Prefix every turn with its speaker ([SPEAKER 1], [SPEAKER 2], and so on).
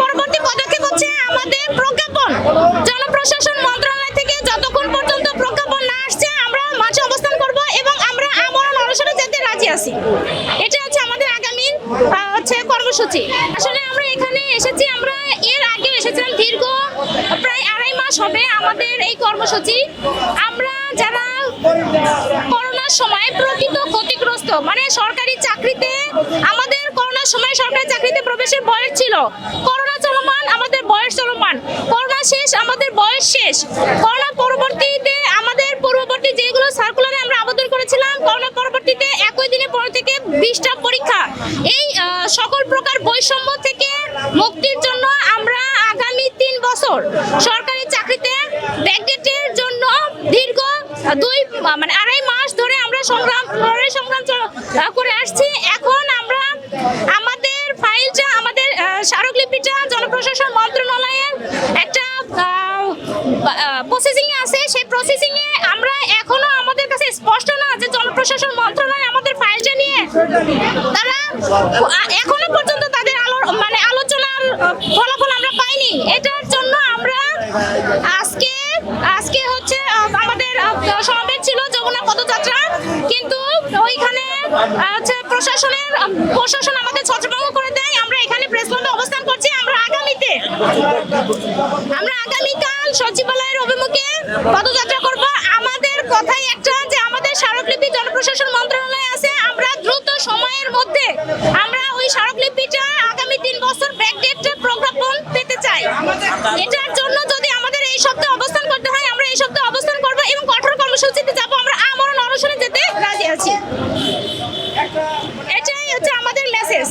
[SPEAKER 1] পরবর্তী পদক্ষেপ হচ্ছে আমাদের প্রজ্ঞাপন। জনপ্রশাসন মন্ত্রণালয় থেকে যতক্ষণ পর্যন্ত প্রজ্ঞাপন না আসছে, আমরা মাঠে অবস্থান করব এবং আমরা আমরণ অনশনে যেতে রাজি আছি। এটা হচ্ছে আমাদের আগামী হচ্ছে কর্মসূচি। আসলে আমরা এখানে এসেছি, আমরা এর আগে এসেছিলাম দীর্ঘ প্রায় আড়াই মাস হবে আমাদের এই কর্মসূচি। আমরা যারা করোনার সময় প্রকৃত ক্ষতিগ্রস্ত মানে সরকারি চাকরিতে আমাদের করোনার সময় সরকারি চাকরিতে প্রবেশের বয়স ছিল। করোনা চলমান, আমাদের বয়স চলমান। করোনা শেষ, আমাদের বয়স শেষ। করোনা পরবর্তীতে আমাদের পূর্ববর্তী যেগুলো সার্কুলারে আমরা আবেদন করেছিলাম, করোনা পরবর্তীতে একই দিনে পর থেকে বিশটা পরীক্ষা। এই সকল প্রকার বৈষম্য থেকে মুক্তির জন্য আমরা আগামী তিন বছর সরকারি চাকরিতে ব্যাকডেটের জন্য দীর্ঘ দুই মানে আড়াই মাস ধরে আমরা সংগ্রাম সংগ্রাম করে আসছি। এখন আমরা আমাদের ফাইলটা আমাদের আহ, স্মারকলিপিটা জনপ্রশাসন মন্ত্রণালয়ের একটা প্রসেসিং এ আছে, সেই প্রসেসিং এ আমরা এখনও আমাদের কাছে স্পষ্ট না যে জনপ্রশাসন মন্ত্রণালয় আমাদের ফাইলটা নিয়ে তারা এখনও পর্যন্ত তাদের আলো মানে আলোচনার ফলাফল আমরা পাইনি। এটার জন্য আমরা আজকে আজকে হচ্ছে আমাদের সমাবেশ ছিল যমুনা পদযাত্রা, কিন্তু ওইখানে হচ্ছে প্রশাসনের প্রশাসন আমাদের ছত্রভঙ্গ করে দেয়। আমরা এখানে প্রেস অবস্থান করছি। আমরা আগামীতে, আমরা আগামীকাল সচিবালয়ের অভিমুখে পদযাত্রা করব। আমাদের কথাই একটা যে আমাদের স্মারকলিপি জনপ্রশাসন মন্ত্রণালয়ে আছে। আমরা দ্রুত সময়ের মধ্যে আমরা ওই স্মারকলিপিটা আগামী তিন বছর ব্যাকডেট প্রজ্ঞাপন পেতে চাই। এটার জন্য যদি আমাদের এই সপ্তাহে অবস্থান করতে হয়, আমরা এই সপ্তাহে অবস্থান করব এবং কঠোর কর্মসূচিতে যাব। আমরা আমরণ অনশনে যেতে রাজি আছি। এটাই হচ্ছে আমাদের মেসেজ